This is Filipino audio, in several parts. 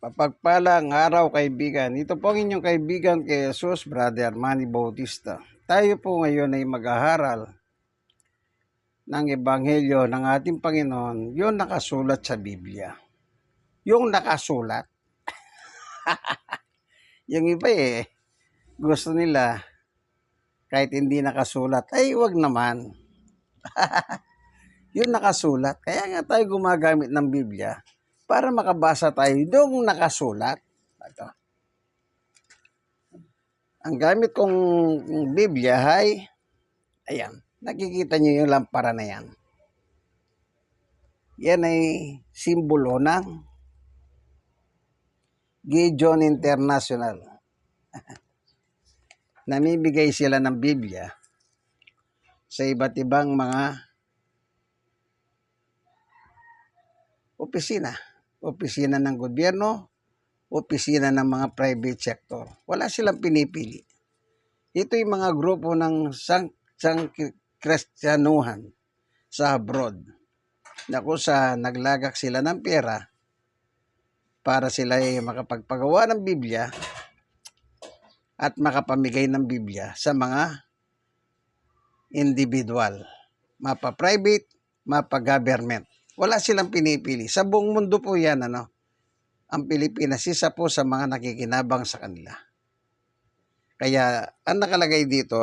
Papagpalang araw kaibigan. Ito po ang inyong kaibigan kay Jesus, Brother Manny Bautista. Tayo po ngayon ay mag-aharal ng Ebanghelyo ng ating Panginoon, yung nakasulat sa Biblia. Yung nakasulat. yung iba eh, gusto nila kahit hindi nakasulat. Ay, wag naman. yung nakasulat. Kaya nga tayo gumagamit ng Biblia para makabasa tayo yung nakasulat. Ito. Ang gamit kong Biblia ay, ayan, nakikita niyo yung lampara na yan. Yan ay simbolo ng Gideon International. Namibigay sila ng Biblia sa iba't ibang mga opisina opisina ng gobyerno, opisina ng mga private sector. Wala silang pinipili. Ito yung mga grupo ng sang, sang kristyanuhan sa abroad na kung sa naglagak sila ng pera para sila ay makapagpagawa ng Biblia at makapamigay ng Biblia sa mga individual, mapa-private, mapa-government. Wala silang pinipili. Sa buong mundo po yan, ano, ang Pilipinas, isa po sa mga nakikinabang sa kanila. Kaya, ang nakalagay dito,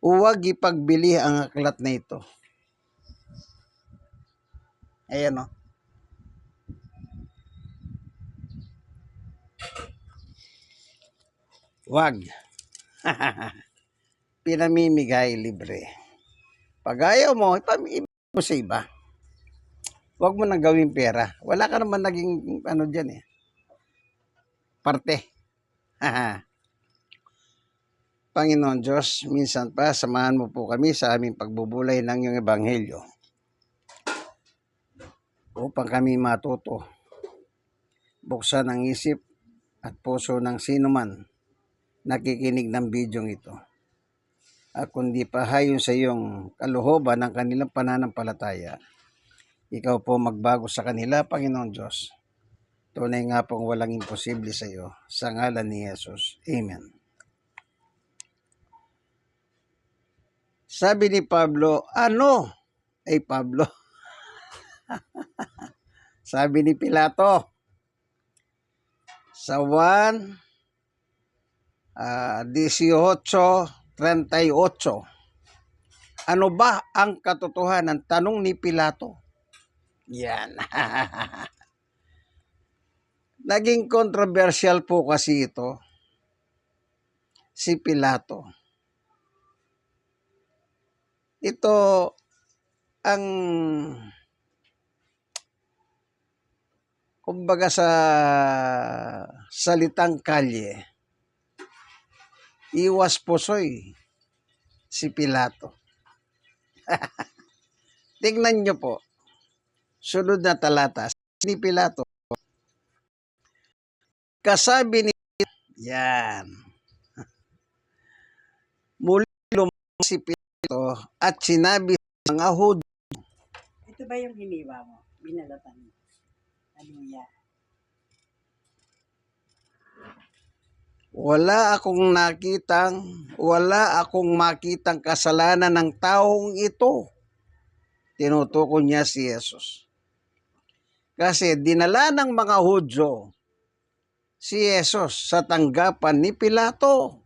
huwag ipagbili ang aklat na ito. Ayan o. Huwag. Pinamimigay libre. Pag ayaw mo, ipamimigay mo sa iba. Huwag mo nang gawing pera. Wala ka naman naging ano dyan eh. Parte. Panginoon Diyos, minsan pa samahan mo po kami sa aming pagbubulay ng iyong ebanghelyo upang kami matuto. Buksan ang isip at puso ng sino man nakikinig ng bidyong ito. At kundi pa hayon sa iyong kaluhoban ng kanilang pananampalataya, ikaw po magbago sa kanila, Panginoon Diyos. Tunay nga pong walang imposible sa iyo. Sa ngalan ni Jesus. Amen. Sabi ni Pablo, ano? Ay Pablo. Sabi ni Pilato, sa 1, uh, 18.38, ano ba ang katotohanan? Tanong ni Pilato. Yan. Naging controversial po kasi ito si Pilato. Ito ang kumbaga sa salitang kalye, iwas pusoy si Pilato. Tingnan nyo po, sunod na talata, ni Pilato, kasabi ni yan, muli lumang si Pilato at sinabi sa mga Hudyo, Ito ba yung hiniwa mo? Binalatan mo? Hallelujah. Wala akong nakitang, wala akong makitang kasalanan ng taong ito. Tinutukoy niya si Jesus. Kasi dinala ng mga Hudyo si Jesus sa tanggapan ni Pilato.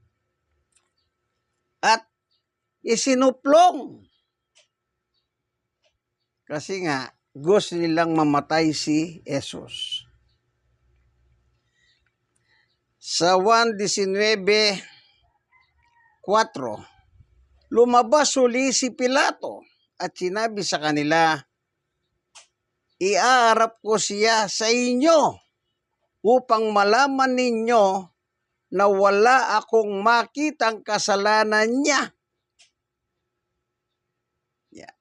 At isinuplong. Kasi nga, gusto nilang mamatay si Jesus. Sa 1.19.4, lumabas uli si Pilato at sinabi sa kanila, Iaarap ko siya sa inyo upang malaman ninyo na wala akong makitang kasalanan niya. Yan.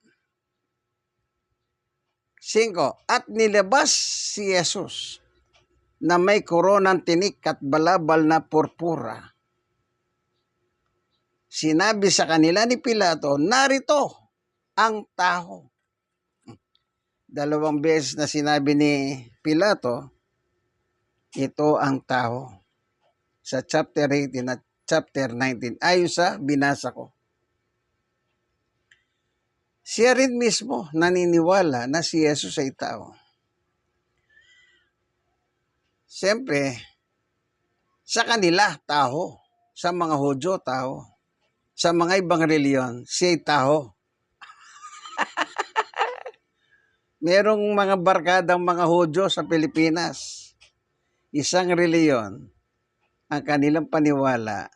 Cinco, at nilabas si Jesus na may koronang tinik at balabal na purpura. Sinabi sa kanila ni Pilato, narito ang tao. Dalawang beses na sinabi ni Pilato Ito ang tao. Sa chapter 18 at chapter 19. Ayon sa binasa ko. Siya rin mismo naniniwala na si Jesus ay tao. Siyempre, sa kanila, tao. Sa mga Hudyo, tao. Sa mga ibang reliyon, siya ay tao. Merong mga barkadang mga Hudyo sa Pilipinas. Isang reliyon, ang kanilang paniwala.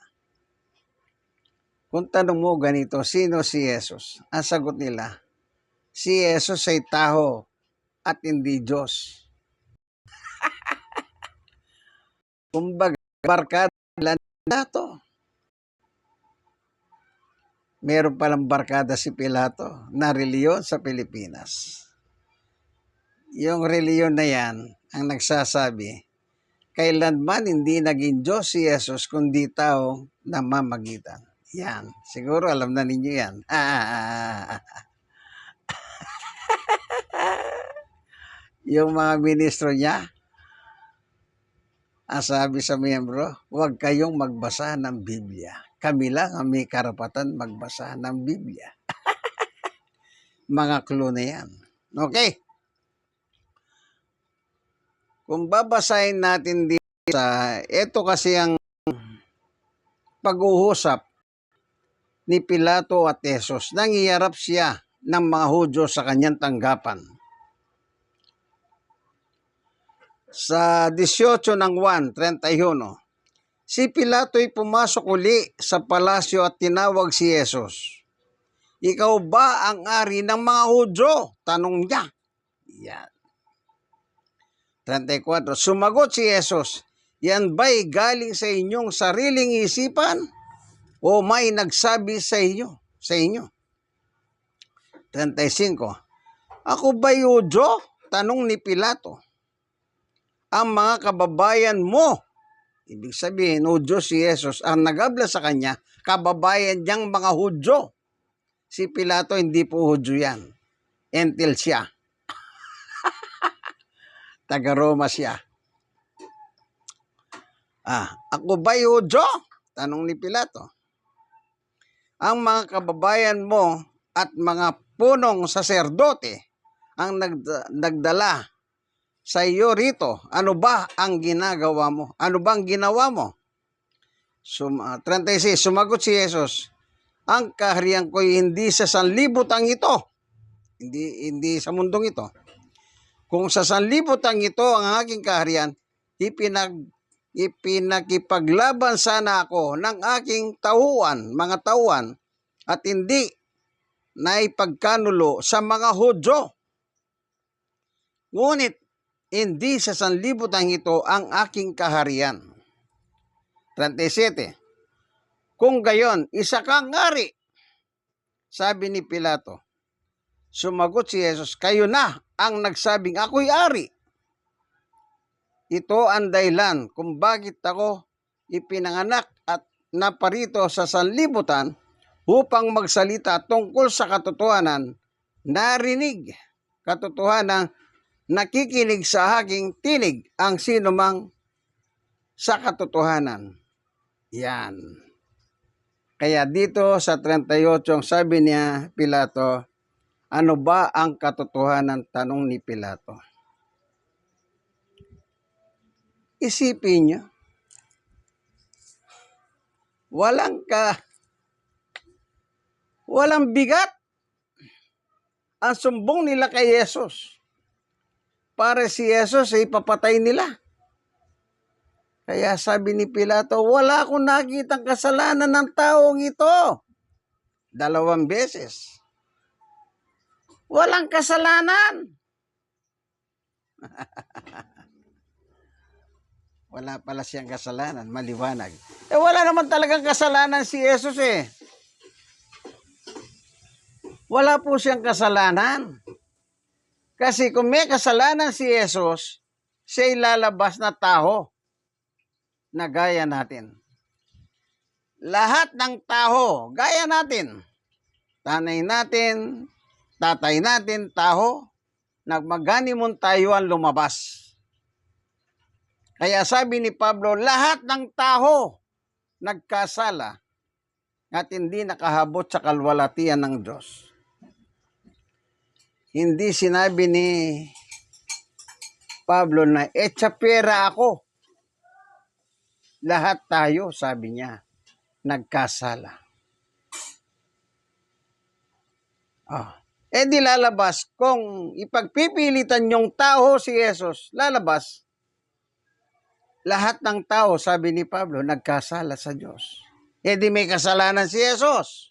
Kung tanong mo ganito, sino si Jesus? Ang sagot nila, si Jesus ay tao at hindi Diyos. Kumbaga, barkada nila na to. Meron palang barkada si Pilato na reliyon sa Pilipinas. Yung reliyon na yan ang nagsasabi, kailanman hindi naging Diyos si Jesus kundi tao na mamagitan. Yan. Siguro alam na ninyo yan. yung mga ministro niya, ang sabi sa miyembro, huwag kayong magbasa ng Biblia. Kami lang ang may karapatan magbasa ng Biblia. mga clue na yan. Okay? Kung babasahin natin dito sa, ito kasi ang pag-uusap ni Pilato at Jesus. Nangyayarap siya ng mga Hudyo sa kanyang tanggapan. Sa 18 ng 1, 31, si Pilato'y pumasok uli sa palasyo at tinawag si Jesus. Ikaw ba ang ari ng mga Hudyo? Tanong niya. Yan. 34. Sumagot si Jesus, yan ba'y galing sa inyong sariling isipan? O may nagsabi sa inyo? Sa inyo? 35. Ako ba Hudyo? Tanong ni Pilato. Ang mga kababayan mo, ibig sabihin, Hudyo si Jesus, ang nagabla sa kanya, kababayan niyang mga Hudyo. Si Pilato hindi po Hudyo yan. Entil siya. Taga Roma siya. Ah, ako ba Hudyo? Tanong ni Pilato. Ang mga kababayan mo at mga punong saserdote ang nagda- nagdala sa iyo rito. Ano ba ang ginagawa mo? Ano bang ginawa mo? Sum, ah, 36, sumagot si Jesus, ang kaharian ko'y hindi sa sanlibutan ito. Hindi, hindi sa mundong ito. Kung sa sanlibutan ito ang aking kaharian, ipinag, ipinakipaglaban sana ako ng aking tauhan, mga tauhan, at hindi na ipagkanulo sa mga Hudyo. Ngunit, hindi sa sanlibutan ito ang aking kaharian. 37. Kung gayon, isa kang ngari, sabi ni Pilato. Sumagot si Jesus, kayo na ang nagsabing ako'y ari. Ito ang dahilan kung bakit ako ipinanganak at naparito sa sanlibutan upang magsalita tungkol sa katotohanan, narinig katotohanan, nakikinig sa aking tinig ang sinumang sa katotohanan. Yan. Kaya dito sa 38, sabi niya Pilato, ano ba ang katotohanan? Tanong ni Pilato. Isipin niyo, walang ka, walang bigat ang sumbong nila kay Yesus. Para si Yesus ay papatay nila. Kaya sabi ni Pilato, wala akong nakitang kasalanan ng taong ito. Dalawang beses. Walang kasalanan. wala pala siyang kasalanan, maliwanag. Eh wala naman talagang kasalanan si Jesus eh. Wala po siyang kasalanan. Kasi kung may kasalanan si Jesus, siya lalabas na tao na gaya natin. Lahat ng tao, gaya natin. Tanay natin, tatay natin, taho, nagmagani mong tayo ang lumabas. Kaya sabi ni Pablo, lahat ng tao nagkasala at hindi nakahabot sa kalwalatian ng Diyos. Hindi sinabi ni Pablo na, etsa pera ako. Lahat tayo, sabi niya, nagkasala. Ah. Eh di lalabas kung ipagpipilitan yung tao si Jesus, lalabas. Lahat ng tao, sabi ni Pablo, nagkasala sa Diyos. Eh di may kasalanan si Jesus.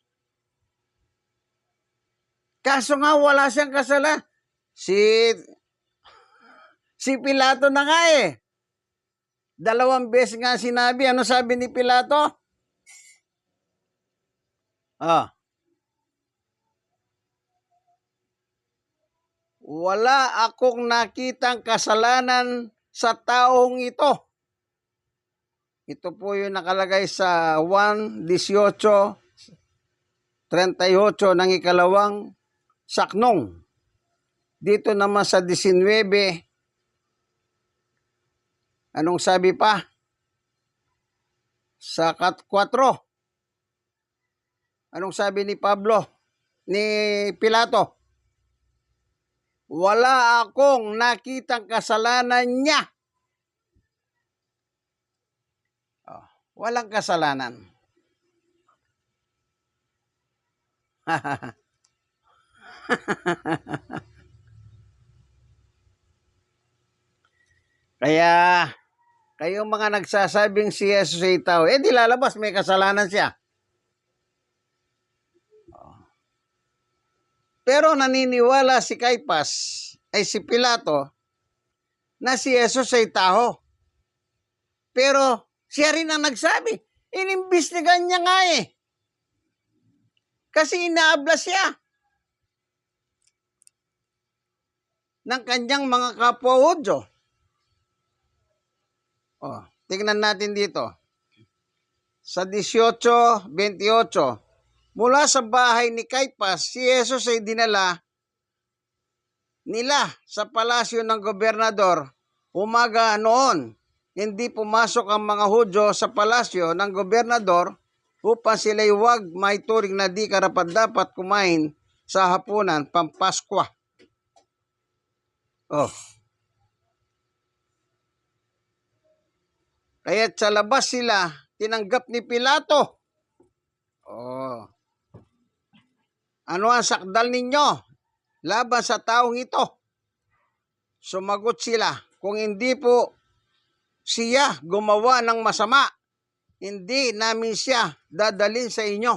Kaso nga wala siyang kasalanan. Si si Pilato na nga eh. Dalawang beses nga sinabi, ano sabi ni Pilato? Ah. Wala akong nakitang kasalanan sa taong ito. Ito po yung nakalagay sa 1.18, 38 ng ikalawang saknong. Dito naman sa 19, anong sabi pa? Sa 4, anong sabi ni Pablo? Ni Pilato? Wala akong nakitang kasalanan niya. Oh, walang kasalanan. Kaya, kayong mga nagsasabing si Jesus ay tao, eh di lalabas, may kasalanan siya. Pero naniniwala si Caipas ay si Pilato na si Jesus ay tao. Pero siya rin ang nagsabi. Inimbestigan niya nga eh. Kasi inaabla siya ng kanyang mga kapwa Hudyo. Oh, tingnan natin dito. Sa 18:28 Mula sa bahay ni Caipas, si Jesus ay dinala nila sa palasyo ng gobernador. Umaga noon, hindi pumasok ang mga Hudyo sa palasyo ng gobernador upang sila'y huwag may turing na di karapat dapat kumain sa hapunan pampaskwa. Oh. Kaya't sa labas sila, tinanggap ni Pilato. Oh. Ano ang sakdal ninyo laban sa taong ito? Sumagot sila, kung hindi po siya gumawa ng masama, hindi namin siya dadalhin sa inyo.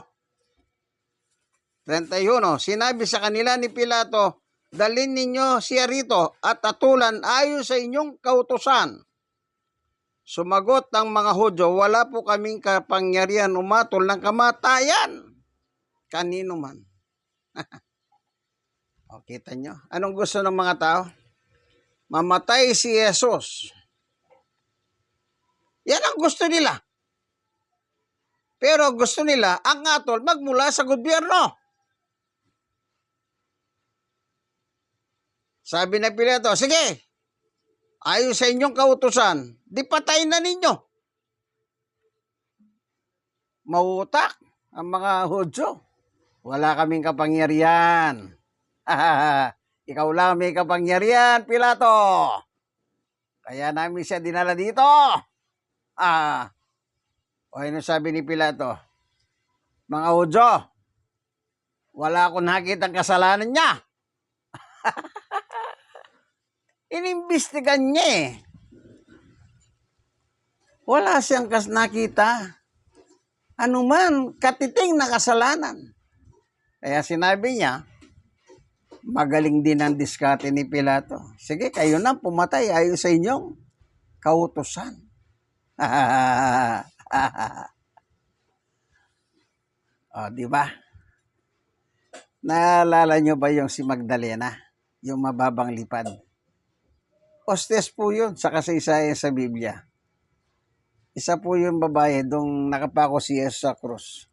31. Sinabi sa kanila ni Pilato, dalhin ninyo siya rito at atulan ayon sa inyong kautusan. Sumagot ang mga Hudyo, wala po kaming kapangyarihan umatol ng kamatayan. Kanino man. o, kita nyo? Anong gusto ng mga tao? Mamatay si Jesus. Yan ang gusto nila. Pero gusto nila, ang atol magmula sa gobyerno. Sabi na Pilato, sige, ayon sa inyong kautusan, di patayin na ninyo. Mautak ang mga Hudyo. Wala kaming kapangyarihan. Ikaw lang may kapangyarihan, Pilato. Kaya namin siya dinala dito. Ah. O ano sabi ni Pilato? Mga Hudyo, wala akong nakitang kasalanan niya. Inimbestigan niya eh. Wala siyang kas nakita. Ano man, katiting na kasalanan. Kaya sinabi niya, magaling din ang diskarte ni Pilato. Sige, kayo na pumatay ayon sa inyong kautusan. o, di ba? Naalala nyo ba yung si Magdalena? Yung mababang lipad? Hostes po yun sa kasaysayan sa Biblia. Isa po yung babae dong nakapako si Jesus sa krus.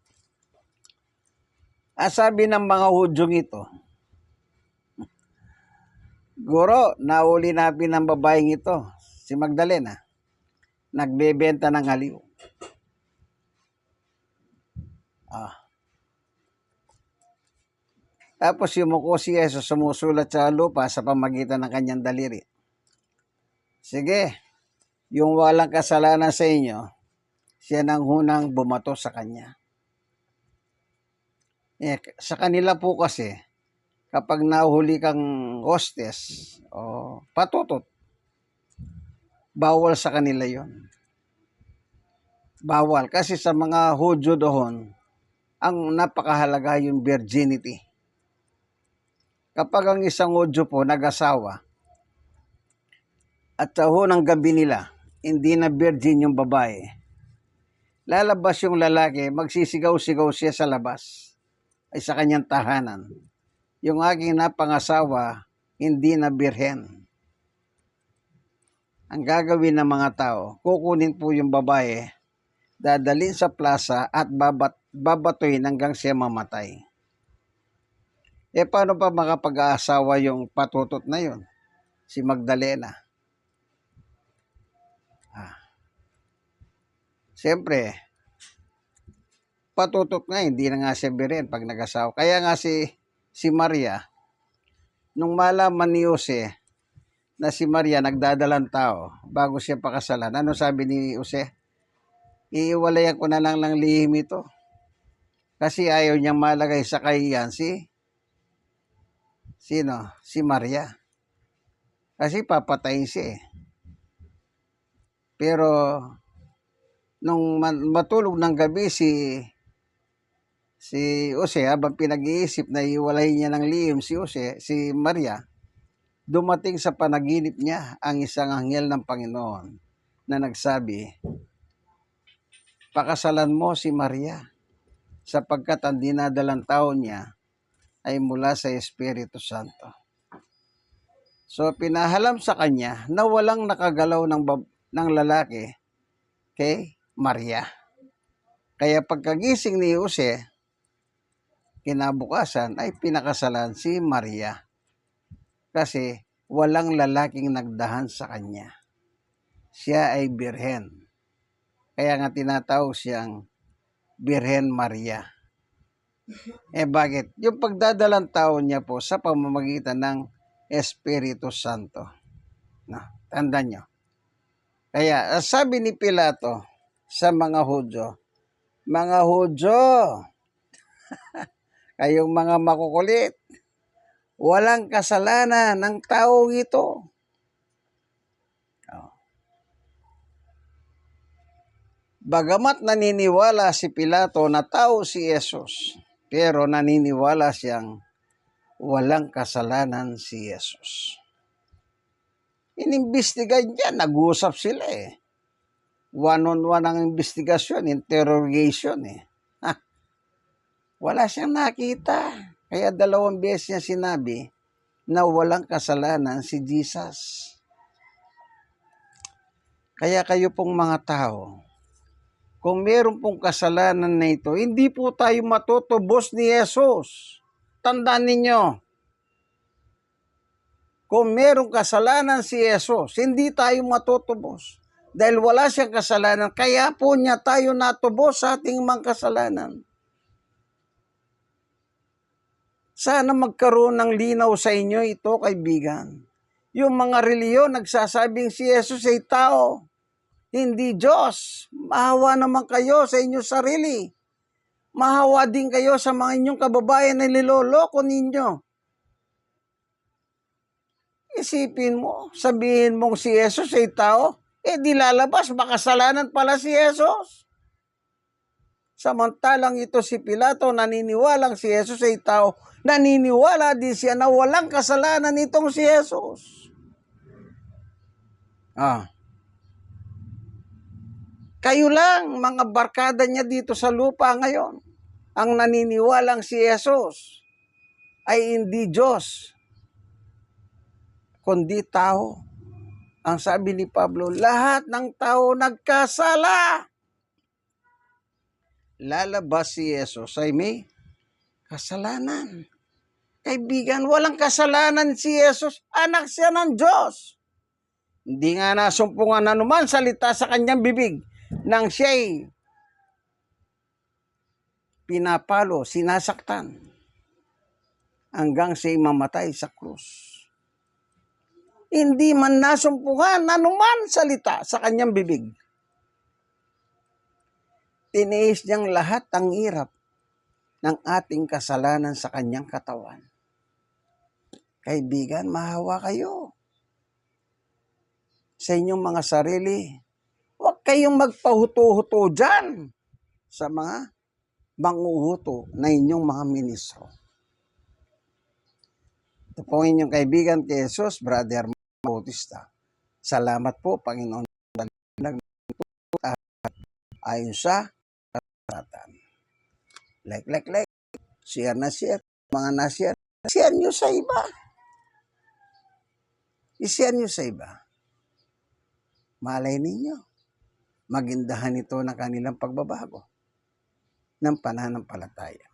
Ang sabi ng mga hudyong ito, Guro, nauli natin ang babaeng ito, si Magdalena. nagbebenta ng haliw. Ah. Tapos yumuko si Jesus sumusulat sa lupa sa pamagitan ng kanyang daliri. Sige, yung walang kasalanan sa inyo, siya nang hunang bumato sa kanya. Eh, sa kanila po kasi, kapag nahuli kang hostess o patutot, bawal sa kanila yon. Bawal. Kasi sa mga Hudyo doon, ang napakahalaga yung virginity. Kapag ang isang Hudyo po nag-asawa, at sa unang gabi nila, hindi na virgin yung babae, lalabas yung lalaki, magsisigaw-sigaw siya sa labas, ay sa kanyang tahanan. Yung aking napangasawa, hindi na birhen. Ang gagawin ng mga tao, kukunin po yung babae, dadalhin sa plaza at babat, babatuin hanggang siya mamatay. Eh paano pa makapag-aasawa yung patutot na yun? Si Magdalena. Ah. Siyempre, patutot nga, hindi na nga siya birin pag nag-asawa. Kaya nga si, si Maria, nung malaman ni Jose na si Maria nagdadalang tao bago siya pakasalan, ano sabi ni Jose? Iiwalayan ko na lang ng lihim ito. Kasi ayaw niyang malagay sa kahiyan si sino? Si Maria. Kasi papatayin siya eh. Pero nung matulog ng gabi si si Jose habang pinag-iisip na iwalay niya ng lihim si Jose, si Maria, dumating sa panaginip niya ang isang anghel ng Panginoon na nagsabi, Pakasalan mo si Maria sapagkat ang dinadalang tao niya ay mula sa Espiritu Santo. So pinahalam sa kanya na walang nakagalaw ng, bab- ng lalaki kay Maria. Kaya pagkagising ni Jose, kinabukasan ay pinakasalan si Maria. Kasi walang lalaking nagdahan sa kanya. Siya ay birhen. Kaya nga tinatawag siyang Birhen Maria. Eh bakit? Yung pagdadalang tao niya po sa pamamagitan ng Espiritu Santo. Na, tandaan nyo. Kaya ah, sabi ni Pilato sa mga Hudyo, mga Hudyo, kayong mga makukulit, walang kasalanan ng taong ito. Oh. Bagamat naniniwala si Pilato na tao si Yesus, pero naniniwala siyang walang kasalanan si Yesus. Inimbestigan niya, nag-usap sila eh. One-on-one ang investigasyon, interrogation eh. Wala siyang nakita. Kaya dalawang beses niya sinabi na walang kasalanan si Jesus. Kaya kayo pong mga tao, kung meron pong kasalanan na ito, hindi po tayo matutubos ni Jesus. Tandaan ninyo, kung merong kasalanan si Jesus, hindi tayo matutubos. Dahil wala siyang kasalanan, kaya po niya tayo natubos sa ating mga kasalanan. Sana magkaroon ng linaw sa inyo ito, kaibigan. Yung mga reliyon nagsasabing si Jesus ay tao, hindi Diyos. Mahawa naman kayo sa inyong sarili. Mahawa din kayo sa mga inyong kababayan na niloloko ninyo. Isipin mo, sabihin mong si Jesus ay tao, eh di lalabas, makasalanan pala si Jesus. Samantalang ito si Pilato, naniniwalang si Jesus ay tao, naniniwala din siya na walang kasalanan itong si Jesus. Ah. Kayo lang, mga barkada niya dito sa lupa ngayon, ang naniniwalang si Jesus ay hindi Diyos, kundi tao. Ang sabi ni Pablo, lahat ng tao nagkasala. Lalabas si Jesus ay may kasalanan. Kaibigan, walang kasalanan si Jesus. Anak siya ng Diyos. Hindi nga nasumpungan na naman salita sa kanyang bibig nang siya'y pinapalo, sinasaktan hanggang siya'y mamatay sa krus. Hindi man nasumpungan na naman salita sa kanyang bibig. Tiniis niyang lahat ang hirap ng ating kasalanan sa kanyang katawan. Kaibigan, mahawa kayo sa inyong mga sarili. Huwag kayong magpahuto-huto dyan sa mga manguhuto na inyong mga ministro. Ito po inyong kaibigan kay Jesus, Brother Bautista. Salamat po, Panginoon. Ayon sa karatan. Like, like, like. Share na share. Mga na-share. Share nyo sa iba. I-share nyo sa iba. Malay ninyo. Magindahan ito na kanilang pagbabago ng pananampalataya.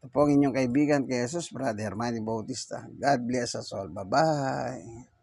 Ito po ang inyong kaibigan kay Jesus, Brother Manny Bautista. God bless us all. Bye-bye.